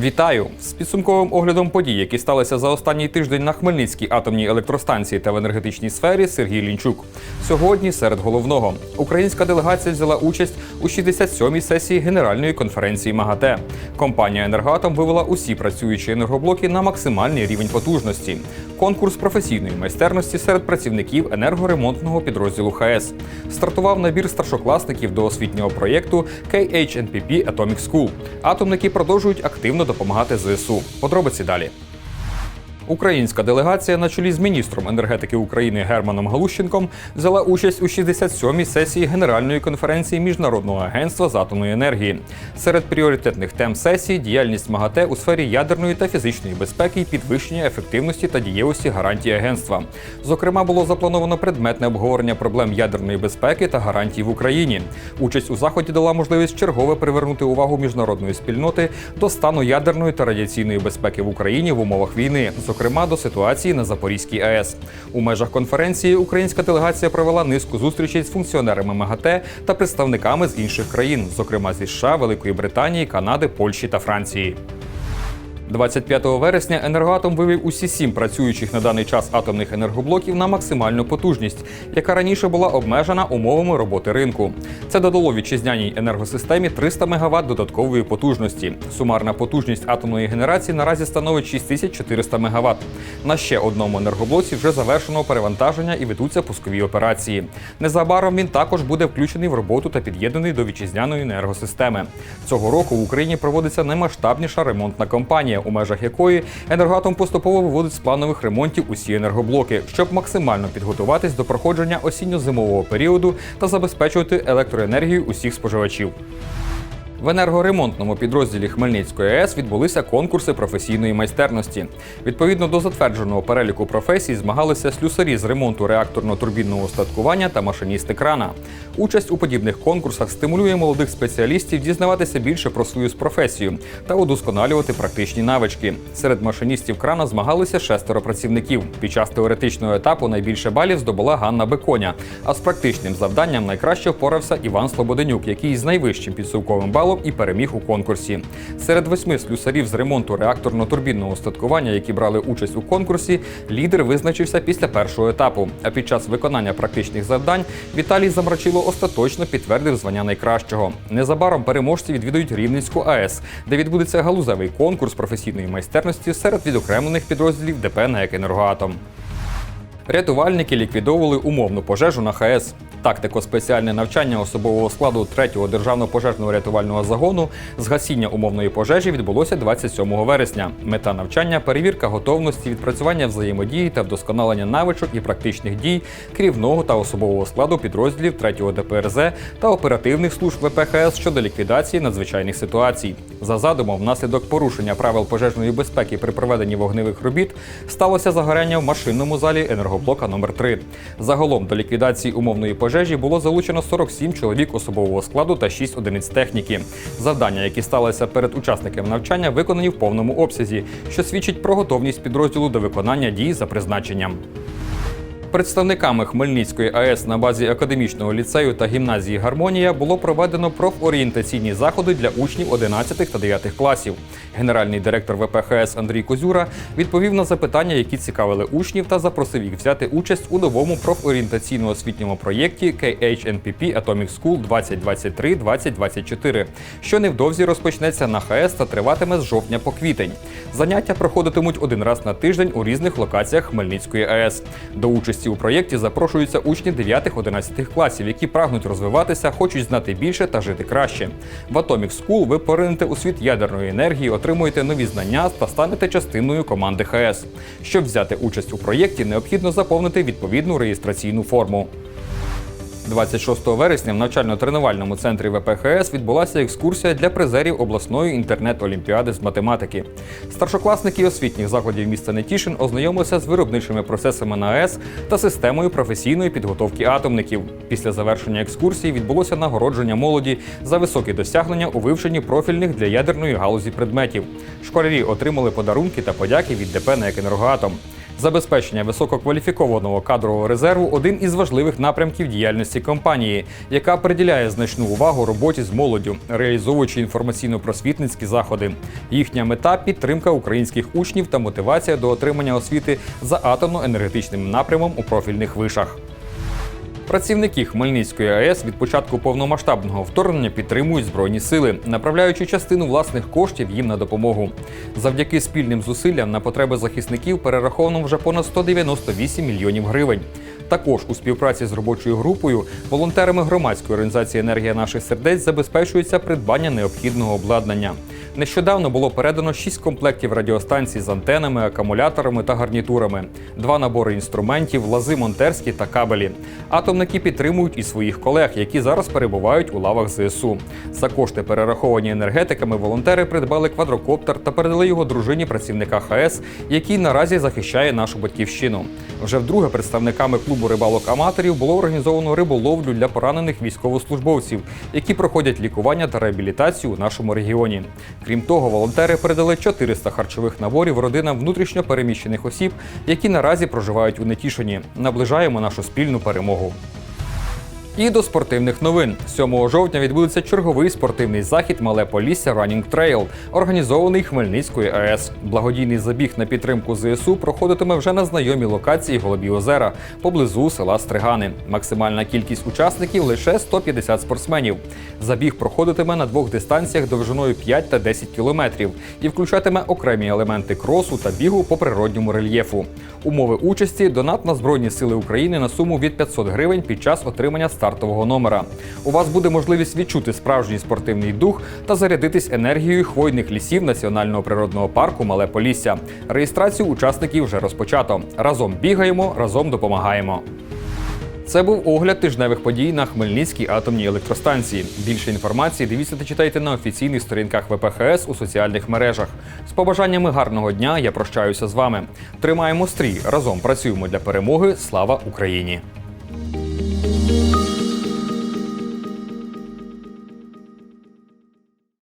Вітаю з підсумковим оглядом подій, які сталися за останній тиждень на Хмельницькій атомній електростанції та в енергетичній сфері Сергій Лінчук. Сьогодні серед головного українська делегація взяла участь у 67-й сесії Генеральної конференції МАГАТЕ. Компанія Енергоатом вивела усі працюючі енергоблоки на максимальний рівень потужності. Конкурс професійної майстерності серед працівників енергоремонтного підрозділу ХС. Стартував набір старшокласників до освітнього проєкту KHNPP Atomic School. Атомники продовжують активно допомагати ЗСУ. Подробиці далі. Українська делегація на чолі з міністром енергетики України Германом Галущенком взяла участь у 67-й сесії Генеральної конференції Міжнародного агентства з атомної енергії. Серед пріоритетних тем сесії діяльність МАГАТЕ у сфері ядерної та фізичної безпеки і підвищення ефективності та дієвості гарантій агентства. Зокрема, було заплановано предметне обговорення проблем ядерної безпеки та гарантій в Україні. Участь у заході дала можливість чергове привернути увагу міжнародної спільноти до стану ядерної та радіаційної безпеки в Україні в умовах війни, зокрема до ситуації на Запорізькій АЕС. У межах конференції українська делегація провела низку зустрічей з функціонерами МАГАТЕ та представниками з інших країн, зокрема зі США, Великої Британії, Канади, Польщі та Франції. 25 вересня енергоатом вивів усі сім працюючих на даний час атомних енергоблоків на максимальну потужність, яка раніше була обмежена умовами роботи ринку. Це додало вітчизняній енергосистемі 300 МВт додаткової потужності. Сумарна потужність атомної генерації наразі становить 6400 МВт. На ще одному енергоблоці вже завершено перевантаження і ведуться пускові операції. Незабаром він також буде включений в роботу та під'єднаний до вітчизняної енергосистеми. Цього року в Україні проводиться наймасштабніша ремонтна кампанія, у межах якої енергоатом поступово виводить з планових ремонтів усі енергоблоки, щоб максимально підготуватись до проходження осінньо-зимового періоду та забезпечувати електроенергію усіх споживачів. В енергоремонтному підрозділі Хмельницької АЕС відбулися конкурси професійної майстерності. Відповідно до затвердженого переліку професій змагалися слюсарі з ремонту реакторно-турбінного устаткування та машиністи крана. Участь у подібних конкурсах стимулює молодих спеціалістів дізнаватися більше про свою професію та удосконалювати практичні навички. Серед машиністів крана змагалися шестеро працівників. Під час теоретичного етапу найбільше балів здобула Ганна Беконя. А з практичним завданням найкраще впорався Іван Слободенюк, який з найвищим підсумковим балом і переміг у конкурсі. Серед восьми слюсарів з ремонту реакторно-турбінного устаткування, які брали участь у конкурсі, лідер визначився після першого етапу. А під час виконання практичних завдань Віталій Замрачило остаточно підтвердив звання найкращого. Незабаром переможці відвідують Рівненську АЕС, де відбудеться галузевий конкурс професійної майстерності серед відокремлених підрозділів ДП на «Енергоатом». Рятувальники ліквідовували умовну пожежу на ХАЕС. Тактико-спеціальне навчання особового складу 3-го державного пожежного рятувального загону з гасіння умовної пожежі відбулося 27 вересня. Мета навчання перевірка готовності, відпрацювання взаємодії та вдосконалення навичок і практичних дій керівного та особового складу підрозділів 3-го ДПРЗ та оперативних служб ВПХС щодо ліквідації надзвичайних ситуацій. За задумом, внаслідок порушення правил пожежної безпеки при проведенні вогневих робіт сталося загоряння в машинному залі енергоблока номер 3 Загалом до ліквідації умовної пожежі було залучено 47 чоловік особового складу та 6 одиниць техніки. Завдання, які сталися перед учасниками навчання, виконані в повному обсязі, що свідчить про готовність підрозділу до виконання дій за призначенням. Представниками Хмельницької АЕС на базі академічного ліцею та гімназії Гармонія було проведено профорієнтаційні заходи для учнів 11 та 9 класів. Генеральний директор ВПХС Андрій Козюра відповів на запитання, які цікавили учнів, та запросив їх взяти участь у новому профорієнтаційно-освітньому проєкті KHNPP Atomic School 2023-2024, що невдовзі розпочнеться на ХАЕС та триватиме з жовтня по квітень. Заняття проходитимуть один раз на тиждень у різних локаціях Хмельницької АЕС. До участі у проєкті запрошуються учні 9-11 класів, які прагнуть розвиватися, хочуть знати більше та жити краще. В Atomic School ви поринете у світ ядерної енергії, отримуєте нові знання та станете частиною команди ХС. Щоб взяти участь у проєкті, необхідно заповнити відповідну реєстраційну форму. 26 вересня в навчально-тренувальному центрі ВПХС відбулася екскурсія для призерів обласної інтернет-олімпіади з математики. Старшокласники освітніх закладів міста Нетішин ознайомилися з виробничими процесами на АЕС та системою професійної підготовки атомників. Після завершення екскурсії відбулося нагородження молоді за високі досягнення у вивченні профільних для ядерної галузі предметів. Школярі отримали подарунки та подяки від ДП «НЕК Енергоатом». Забезпечення висококваліфікованого кадрового резерву один із важливих напрямків діяльності компанії, яка приділяє значну увагу роботі з молоддю, реалізовуючи інформаційно-просвітницькі заходи. Їхня мета підтримка українських учнів та мотивація до отримання освіти за атомно-енергетичним напрямом у профільних вишах. Працівники Хмельницької АЕС від початку повномасштабного вторгнення підтримують збройні сили, направляючи частину власних коштів їм на допомогу. Завдяки спільним зусиллям на потреби захисників перераховано вже понад 198 мільйонів гривень. Також у співпраці з робочою групою волонтерами громадської організації Енергія наших сердець забезпечується придбання необхідного обладнання. Нещодавно було передано 6 комплектів радіостанцій з антенами, акумуляторами та гарнітурами, два набори інструментів, лази монтерські та кабелі. Атомники підтримують і своїх колег, які зараз перебувають у лавах ЗСУ. За кошти, перераховані енергетиками, волонтери придбали квадрокоптер та передали його дружині працівника ХАЕС, який наразі захищає нашу батьківщину. Вже вдруге представниками клубу рибалок-аматорів було організовано риболовлю для поранених військовослужбовців, які проходять лікування та реабілітацію у нашому регіоні. Крім того, волонтери передали 400 харчових наборів родинам внутрішньо переміщених осіб, які наразі проживають у Нетішині. Наближаємо нашу спільну перемогу. І до спортивних новин 7 жовтня відбудеться черговий спортивний захід Мале Полісся Running Trail, організований Хмельницькою АЕС. Благодійний забіг на підтримку ЗСУ проходитиме вже на знайомій локації Голубі озера поблизу села Стригани. Максимальна кількість учасників лише 150 спортсменів. Забіг проходитиме на двох дистанціях довжиною 5 та 10 кілометрів і включатиме окремі елементи кросу та бігу по природньому рельєфу. Умови участі донат на Збройні Сили України на суму від 500 гривень під час отримання стартового номера. У вас буде можливість відчути справжній спортивний дух та зарядитись енергією хвойних лісів Національного природного парку Мале Полісся. Реєстрацію учасників вже розпочато. Разом бігаємо, разом допомагаємо. Це був огляд тижневих подій на Хмельницькій атомній електростанції. Більше інформації дивіться та читайте на офіційних сторінках ВПХС у соціальних мережах. З побажаннями гарного дня я прощаюся з вами. Тримаємо стрій, разом працюємо для перемоги. Слава Україні!